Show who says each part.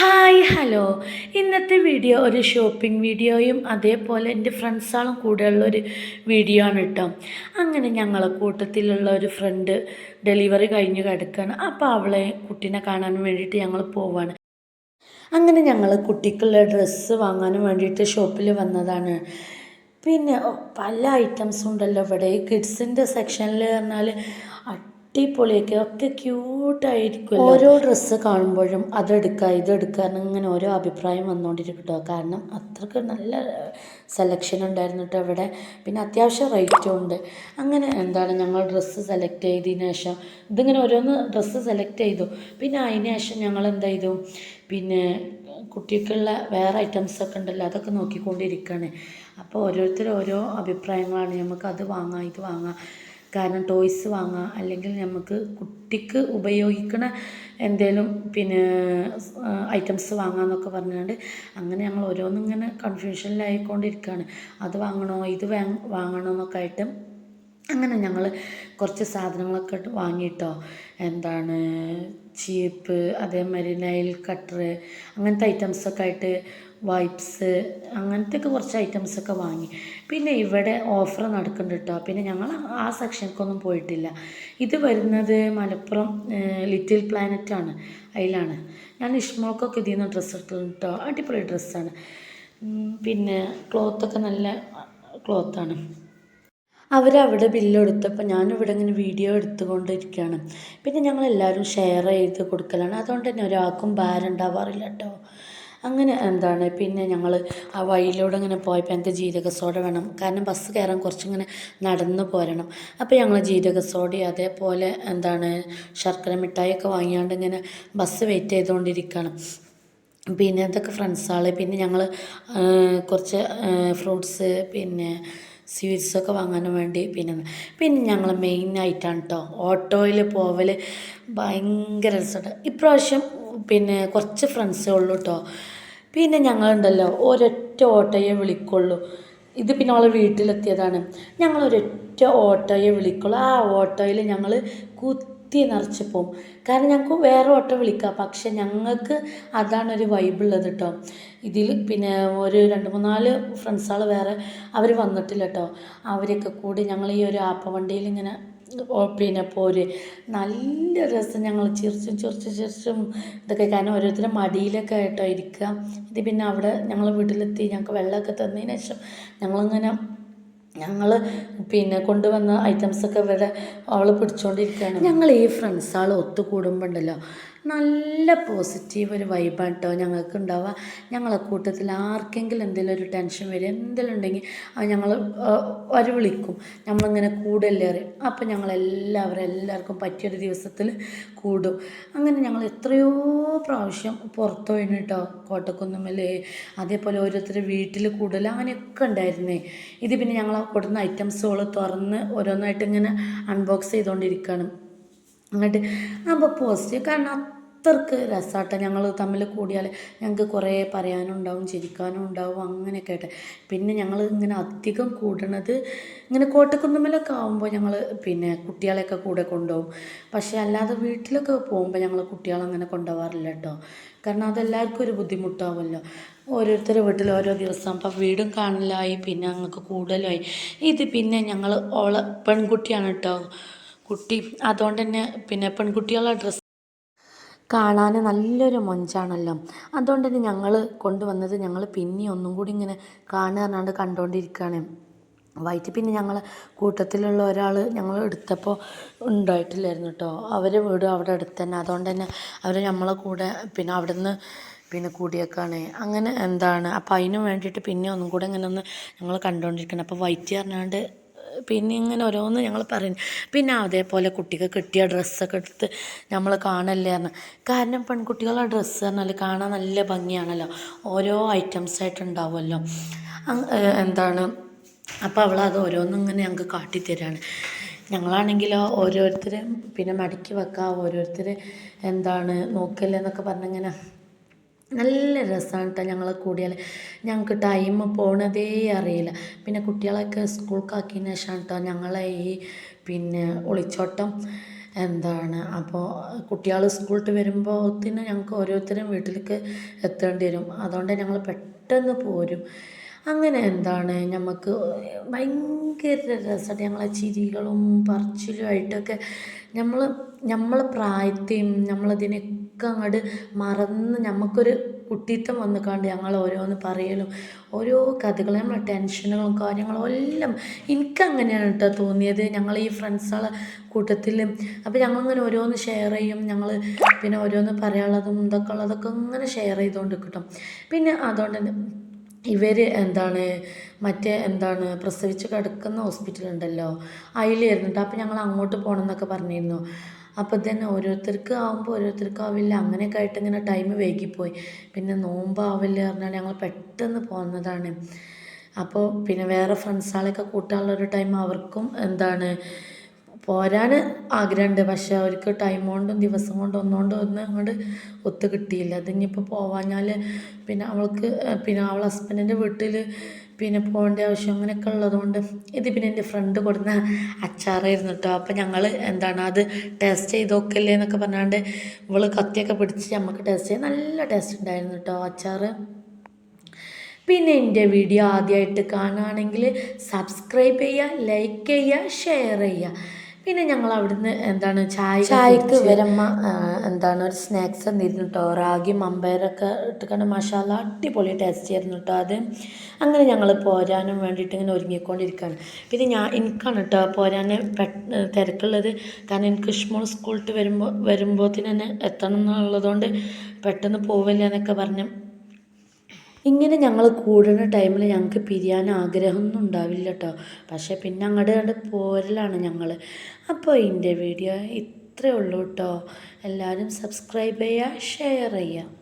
Speaker 1: Hi hello ഇന്നത്തെ video ഒരു shopping വീഡിയോയും അതേപോലെ എന്റെ ഫ്രണ്ട്സാളും കൂടെയുള്ള ഒരു വീഡിയോ ആണ് കേട്ടോ അങ്ങനെ ഞങ്ങളെ കൂട്ടത്തിലുള്ള ഒരു ഫ്രണ്ട് ഡെലിവറി കഴിഞ്ഞ് കിടക്കുകയാണ് അപ്പോൾ അവളെ കുട്ടീനെ കാണാൻ വേണ്ടിയിട്ട് ഞങ്ങൾ പോവാണ്. അങ്ങനെ ഞങ്ങൾ കുട്ടിക്കുള്ള ഡ്രസ്സ് വാങ്ങാനും വേണ്ടിയിട്ട് ഷോപ്പിൽ വന്നതാണ്. പിന്നെ പല ഐറ്റംസും ഉണ്ടല്ലോ. ഇവിടെ കിഡ്സിന്റെ സെക്ഷനിൽ പറഞ്ഞാൽ അടിപൊളിയൊക്കെ. ഒക്കെ ക്യൂട്ടായിരിക്കും ഓരോ ഡ്രസ്സ് കാണുമ്പോഴും അതെടുക്കുക ഇതെടുക്കുക അങ്ങനെ ഓരോ അഭിപ്രായം വന്നുകൊണ്ടിരിക്കും കാരണം അത്രയ്ക്ക് നല്ല സെലക്ഷൻ ഉണ്ടായിരുന്നു കേട്ടോ ഇവിടെ. പിന്നെ അത്യാവശ്യം റേറ്റും ഉണ്ട്. അങ്ങനെ എന്താണ് ഞങ്ങൾ ഡ്രസ്സ് സെലക്ട് ചെയ്തതിന് ശേഷം ഇതിങ്ങനെ ഓരോന്ന് ഡ്രസ്സ് സെലക്ട് ചെയ്തു. പിന്നെ അതിന് ശേഷം ഞങ്ങൾ എന്താ ചെയ്തു? പിന്നെ കുട്ടിക്കുള്ള വേറെ ഐറ്റംസ് ഒക്കെ ഉണ്ടല്ലോ അതൊക്കെ നോക്കിക്കൊണ്ടിരിക്കുകയാണ് അപ്പോൾ ഓരോരുത്തർ ഓരോ അഭിപ്രായങ്ങളാണ്. നമുക്ക് അത് വാങ്ങാം ഇത് വാങ്ങാം. കാരണം ടോയ്സ് വാങ്ങാം. അല്ലെങ്കിൽ നമുക്ക് കുട്ടിക്ക് ഉപയോഗിക്കണ എന്തേലും പിന്നെ ഐറ്റംസ് വാങ്ങാമെന്നൊക്കെ പറഞ്ഞുകൊണ്ട് അങ്ങനെ ഞങ്ങൾ ഓരോന്നും ഇങ്ങനെ കൺഫ്യൂഷനിലായിക്കൊണ്ടിരിക്കുകയാണ് അത് വാങ്ങണോ ഇത് വാങ്ങണോ എന്നൊക്കെ ആയിട്ട് അങ്ങനെ ഞങ്ങൾ കുറച്ച് സാധനങ്ങളൊക്കെ വാങ്ങിയിട്ടോ എന്താണ് ചീപ്പ് അതേമാതിരി നൈൽ കട്ടർ അങ്ങനത്തെ ഐറ്റംസൊക്കെ ആയിട്ട് വൈപ്സ് അങ്ങനത്തെ ഒക്കെ കുറച്ച് ഐറ്റംസൊക്കെ വാങ്ങി. പിന്നെ ഇവിടെ ഓഫർ നടക്കുന്നുണ്ട് കേട്ടോ പിന്നെ ഞങ്ങൾ ആ സെക്ഷനിലേക്കൊന്നും പോയിട്ടില്ല. ഇത് വരുന്നത് മലപ്പുറം ലിറ്റിൽ പ്ലാനറ്റ് ആണ്. അതിലാണ് ഞാൻ ഇഷ്മോൾക്കൊക്കെ ഇതിൽ നിന്ന് ഡ്രസ്സ് എടുത്തിട്ടുണ്ട് കേട്ടോ അടിപൊളി ഡ്രസ്സാണ് പിന്നെ ക്ലോത്തൊക്കെ നല്ല ക്ലോത്താണ് അവരവിടെ ബില്ലെടുത്തപ്പോൾ ഞാനിവിടെ ഇങ്ങനെ വീഡിയോ എടുത്തുകൊണ്ടിരിക്കുകയാണ്. പിന്നെ ഞങ്ങളെല്ലാവരും ഷെയർ ചെയ്ത് കൊടുക്കലാണ്. അതുകൊണ്ട് തന്നെ ഒരാൾക്കും ഭാരം ഉണ്ടാവാറില്ല കേട്ടോ അങ്ങനെ എന്താണ് പിന്നെ ഞങ്ങൾ ആ വഴിയിലൂടെ ഇങ്ങനെ പോയപ്പോൾ ഞങ്ങൾക്ക് ജീരക സോഡ വേണം. കാരണം ബസ് കയറാൻ കുറച്ചിങ്ങനെ നടന്ന് പോരണം. അപ്പോൾ ഞങ്ങൾ ജീരക സോഡയും അതേപോലെ എന്താണ് ശർക്കര മിഠായിയൊക്കെ വാങ്ങിയാണ്ട് ഇങ്ങനെ ബസ് വെയിറ്റ് ചെയ്തുകൊണ്ടിരിക്കുകയാണ് പിന്നെ അതൊക്കെ ഫ്രണ്ട്സാൾ പിന്നെ ഞങ്ങൾ കുറച്ച് ഫ്രൂട്ട്സ് പിന്നെ സ്വീറ്റ്സൊക്കെ വാങ്ങാനും വേണ്ടി പിന്നെ പിന്നെ ഞങ്ങൾ മെയിനായിട്ടാണ് കേട്ടോ ഓട്ടോയിൽ പോവൽ ഭയങ്കര രസമുണ്ട് ഇപ്രാവശ്യം പിന്നെ കുറച്ച് ഫ്രണ്ട്സേ ഉള്ളൂ കേട്ടോ പിന്നെ ഞങ്ങളുണ്ടല്ലോ ഒരൊറ്റ ഓട്ടോയെ വിളിക്കുള്ളൂ. ഇത് പിന്നെ അവളെ വീട്ടിലെത്തിയതാണ്. ഞങ്ങൾ ഒരൊറ്റ ഓട്ടോയെ വിളിക്കുള്ളൂ. ആ ഓട്ടോയിൽ ഞങ്ങൾ കുത്തി നിറച്ച് പോവും. കാരണം ഞങ്ങൾക്ക് വേറെ ഓട്ടോ വിളിക്കാം. പക്ഷെ ഞങ്ങൾക്ക് അതാണ് ഒരു വൈബുള്ളത് കേട്ടോ ഇതിൽ പിന്നെ ഒരു രണ്ട് മൂന്നാൽ ഫ്രണ്ട്സുകൾ വേറെ അവർ വന്നിട്ടില്ല കേട്ടോ അവരൊക്കെ കൂടി ഞങ്ങൾ ഈ ഒരു ആപ്പ വണ്ടിയിൽ ഇങ്ങനെ പിന്നെ പോര്. നല്ല രസം ഞങ്ങൾ ചിരിച്ചും ചിരിച്ചും ചിരിച്ചും ഇതൊക്കെ കാരണം ഓരോരുത്തരും മടിയിലൊക്കെ ആയിട്ടോ ഇരിക്കുക. ഇത് പിന്നെ അവിടെ ഞങ്ങൾ വീട്ടിലെത്തി ഞങ്ങൾക്ക് വെള്ളമൊക്കെ തന്നതിന് ശേഷം ഞങ്ങളിങ്ങനെ ഞങ്ങൾ പിന്നെ കൊണ്ടുവന്ന ഐറ്റംസൊക്കെ ഇവിടെ അവൾ പിടിച്ചുകൊണ്ടിരിക്കുകയാണ് ഞങ്ങൾ ഈ ഫ്രണ്ട്സുകൾ ഒത്തുകൂടുമ്പോൾ ഉണ്ടല്ലോ നല്ല പോസിറ്റീവ് ഒരു വൈബാണ് കേട്ടോ ഞങ്ങൾക്ക് ഉണ്ടാവുക ഞങ്ങളെ കൂട്ടത്തിൽ ആർക്കെങ്കിലും എന്തെങ്കിലും ഒരു ടെൻഷൻ വരും എന്തെങ്കിലും ഉണ്ടെങ്കിൽ അത് ഞങ്ങൾ അവർ വിളിക്കും. നമ്മളിങ്ങനെ കൂടല്ലേ അറിയും. അപ്പം ഞങ്ങളെല്ലാവരും എല്ലാവർക്കും പറ്റിയൊരു ദിവസത്തിൽ കൂടും. അങ്ങനെ ഞങ്ങൾ എത്രയോ പ്രാവശ്യം പുറത്തു പോയിന് കേട്ടോ കോട്ടക്കുന്നുമ്മൽ അതേപോലെ ഓരോരുത്തർ വീട്ടിൽ കൂടുതൽ അങ്ങനെയൊക്കെ ഉണ്ടായിരുന്നേ. ഇത് പിന്നെ ഞങ്ങൾ കൊടുക്കുന്ന ഐറ്റംസുകൾ തുറന്ന് ഓരോന്നായിട്ട് ഇങ്ങനെ അൺബോക്സ് ചെയ്തുകൊണ്ടിരിക്കുകയാണ് അങ്ങോട്ട്. അപ്പോൾ പോസിറ്റീവ് കാരണം അത്രയ്ക്ക് രസമാട്ട ഞങ്ങൾ തമ്മിൽ കൂടിയാൽ ഞങ്ങൾക്ക് കുറേ പറയാനുണ്ടാവും ചിരിക്കാനും ഉണ്ടാവും അങ്ങനെയൊക്കെ ആയിട്ട്. പിന്നെ ഞങ്ങൾ ഇങ്ങനെ അധികം കൂടണത് ഇങ്ങനെ കോട്ടക്കുന്നുമ്മലൊക്കെ ആകുമ്പോൾ ഞങ്ങൾ പിന്നെ കുട്ടികളെയൊക്കെ കൂടെ കൊണ്ടുപോകും പക്ഷേ അല്ലാതെ വീട്ടിലൊക്കെ പോകുമ്പോൾ ഞങ്ങൾ കുട്ടികളെ അങ്ങനെ കൊണ്ടുപോകാറില്ല കേട്ടോ കാരണം അതെല്ലാവർക്കും ഒരു ബുദ്ധിമുട്ടാവുമല്ലോ. ഓരോരുത്തരുടെ വീട്ടിൽ ഓരോ ദിവസം അപ്പം വീടും കാണില്ലായി പിന്നെ ഞങ്ങൾക്ക് കൂടുതലായി ഇത് പിന്നെ ഞങ്ങൾ ഓളെ പെൺകുട്ടിയാണ് കേട്ടോ കുട്ടി. അതുകൊണ്ട് തന്നെ പിന്നെ പെൺകുട്ടികളുടെ ഡ്രസ്സ് കാണാൻ നല്ലൊരു മൊഞ്ചാണല്ലോ. അതുകൊണ്ട് തന്നെ ഞങ്ങൾ കൊണ്ടുവന്നത് ഞങ്ങൾ പിന്നെ ഒന്നും കൂടി ഇങ്ങനെ കാണുക എന്നാണ്ട് കണ്ടുകൊണ്ടിരിക്കുകയാണ് വൈറ്റ് പിന്നെ ഞങ്ങൾ കൂട്ടത്തിലുള്ള ഒരാൾ ഞങ്ങൾ എടുത്തപ്പോൾ ഉണ്ടായിട്ടില്ലായിരുന്നു കേട്ടോ അവർ വീട് അവിടെ അടുത്ത് തന്നെ അതുകൊണ്ട് തന്നെ അവർ നമ്മളെ കൂടെ പിന്നെ അവിടെ നിന്ന് പിന്നെ കൂടിയേക്കാണ്. അങ്ങനെ എന്താണ്? അപ്പോൾ അതിന് വേണ്ടിയിട്ട് പിന്നെ ഒന്നും കൂടെ ഇങ്ങനെ ഒന്ന് ഞങ്ങൾ കണ്ടുകൊണ്ടിരിക്കണം അപ്പോൾ വൈറ്റ് പറഞ്ഞാണ്ട് പിന്നെ ഇങ്ങനെ ഓരോന്ന് ഞങ്ങൾ പറയും. പിന്നെ അതേപോലെ കുട്ടിക്ക് കിട്ടിയ ഡ്രസ്സൊക്കെ എടുത്ത് നമ്മൾ കാണല്ലേ എന്ന്. കാരണം പെൺകുട്ടികളുടെ ഡ്രസ്സ് പറഞ്ഞാൽ കാണാൻ നല്ല ഭംഗിയാണല്ലോ. ഓരോ ഐറ്റംസ് ആയിട്ടുണ്ടാവുമല്ലോ എന്താണ്? അപ്പോൾ അവൾ അത് ഓരോന്നും ഇങ്ങനെ ഞങ്ങൾക്ക് കാട്ടിത്തരാണ്. ഞങ്ങളാണെങ്കിൽ ഓരോരുത്തരും പിന്നെ മടക്കി വെക്കാം ഓരോരുത്തർ എന്താണ് നോക്കല്ലേ എന്നൊക്കെ പറഞ്ഞിങ്ങനെ നല്ല രസമാണ് കേട്ടോ ഞങ്ങൾ കൂടിയാൽ ഞങ്ങൾക്ക് ടൈം പോണതേ അറിയില്ല. പിന്നെ കുട്ടികളൊക്കെ സ്കൂൾക്കാക്കിയതിന് ശേഷമാണ് കേട്ടോ ഞങ്ങളെ ഈ പിന്നെ ഒളിച്ചോട്ടം എന്താണ് അപ്പോൾ കുട്ടികൾ സ്കൂളിട്ട് വരുമ്പോഴത്തേന് ഞങ്ങൾക്ക് ഓരോരുത്തരും വീട്ടിലേക്ക് എത്തേണ്ടി വരും. അതുകൊണ്ട് ഞങ്ങൾ പെട്ടെന്ന് പോരും. അങ്ങനെ എന്താണ് നമുക്ക് ഭയങ്കര രസമാണ് ഞങ്ങളെ ചിരികളും പറച്ചിലുമായിട്ടൊക്കെ നമ്മൾ നമ്മളെ പ്രായത്തെയും നമ്മളതിനൊക്കെ അങ്ങോട്ട് മറന്ന് നമുക്കൊരു കുട്ടിത്തം വന്ന് കണ്ട് ഞങ്ങൾ ഓരോന്ന് പറയലും. ഓരോ കഥകൾ നമ്മളെ ടെൻഷനുകളും കാര്യങ്ങളും എല്ലാം എനിക്കങ്ങനെയാണ് കേട്ടോ തോന്നിയത്. ഞങ്ങൾ ഈ ഫ്രണ്ട്സുകളെ കൂട്ടത്തിൽ അപ്പോൾ ഞങ്ങളിങ്ങനെ ഓരോന്ന് ഷെയർ ചെയ്യും. ഞങ്ങൾ പിന്നെ ഓരോന്ന് പറയാനുള്ളതും ഇതൊക്കെ ഉള്ളതൊക്കെ ഇങ്ങനെ ഷെയർ ചെയ്തുകൊണ്ട് കിട്ടും പിന്നെ അതുകൊണ്ട് തന്നെ ഇവർ എന്താണ് മറ്റേ എന്താണ് പ്രസവിച്ച് കിടക്കുന്ന ഹോസ്പിറ്റലുണ്ടല്ലോ അതിലായിരുന്നുണ്ട് അപ്പോൾ ഞങ്ങൾ അങ്ങോട്ട് പോകണം എന്നൊക്കെ പറഞ്ഞിരുന്നു. അപ്പോൾ തന്നെ ഓരോരുത്തർക്ക് ആകുമ്പോൾ ഓരോരുത്തർക്ക് ആവില്ല. അങ്ങനെയൊക്കെ ആയിട്ട് ഇങ്ങനെ ടൈം വൈകിപ്പോയി. പിന്നെ നോമ്പാവില്ല പറഞ്ഞാൽ ഞങ്ങൾ പെട്ടെന്ന് പോകുന്നതാണ് അപ്പോൾ പിന്നെ വേറെ ഫ്രണ്ട്സുകളെയൊക്കെ കൂട്ടാനുള്ളൊരു ടൈം അവർക്കും എന്താണ് പോരാൻ ആഗ്രഹമുണ്ട് പക്ഷെ അവർക്ക് ടൈം കൊണ്ടും ദിവസം കൊണ്ടും ഒന്നുകൊണ്ടും ഒന്നും അങ്ങോട്ട് ഒത്തു കിട്ടിയില്ല. അതിനിപ്പോൾ പോവാഞ്ഞാൽ പിന്നെ അവൾക്ക് പിന്നെ അവൾ ഹസ്ബൻഡിന്റെ വീട്ടിൽ പിന്നെ പോകേണ്ട ആവശ്യം അങ്ങനെയൊക്കെ ഉള്ളതുകൊണ്ട് ഇത് പിന്നെ എന്റെ ഫ്രണ്ട് കൊടുന്ന അച്ചാറായിരുന്നു കേട്ടോ അപ്പോൾ ഞങ്ങൾ എന്താണ് അത് ടേസ്റ്റ് ചെയ്ത് നോക്കല്ലേ എന്നൊക്കെ പറഞ്ഞാണ്ട് ഇവൾ കത്തിയൊക്കെ പിടിച്ച് നമുക്ക് ടേസ്റ്റ് ചെയ്യാൻ നല്ല ടേസ്റ്റ് ഉണ്ടായിരുന്നു കേട്ടോ അച്ചാറ്. പിന്നെ എന്റെ വീഡിയോ ആദ്യമായിട്ട് കാണുകയാണെങ്കിൽ സബ്സ്ക്രൈബ് ചെയ്യുക ലൈക്ക് ചെയ്യുക ഷെയർ ചെയ്യുക. പിന്നെ ഞങ്ങൾ അവിടുന്ന് എന്താണ് ചായ ചായക്ക് വരമ്മ എന്താണ് ഒരു സ്നാക്സ് തന്നിരുന്നു കേട്ടോ റാഗി മമ്പയറൊക്കെ ഇട്ടുകൊണ്ട് മസാല അടിപൊളി ടേസ്റ്റ് ആയിരുന്നു കേട്ടോ അത്. അങ്ങനെ ഞങ്ങൾ പോരാനും വേണ്ടിയിട്ട് ഇങ്ങനെ ഒരുങ്ങിക്കൊണ്ടിരിക്കുകയാണ് പിന്നെ ഞാൻ എനിക്കാണ് കേട്ടോ പോരാൻ തിരക്കുള്ളത്. കാരണം എനിക്ക് ഇഷ്മോൾ സ്കൂളിട്ട് വരുമ്പോൾ വരുമ്പോഴത്തേന് തന്നെ എത്തണം എന്നുള്ളതുകൊണ്ട് പെട്ടെന്ന് പോവില്ല എന്നൊക്കെ പറഞ്ഞു ഇങ്ങനെ ഞങ്ങൾ കൂടുന്ന ടൈമിൽ ഞങ്ങൾക്ക് പിരിയാൻ ആഗ്രഹമൊന്നും ഉണ്ടാവില്ല കേട്ടോ പക്ഷേ പിന്നെ അങ്ങോട്ട് കണ്ട് പോരലാണ് ഞങ്ങൾ അപ്പോൾ ഇതിന്റെ വീഡിയോ ഇത്രയേ ഉള്ളൂ കേട്ടോ എല്ലാവരും സബ്സ്ക്രൈബ് ചെയ്യുക ഷെയർ ചെയ്യുക.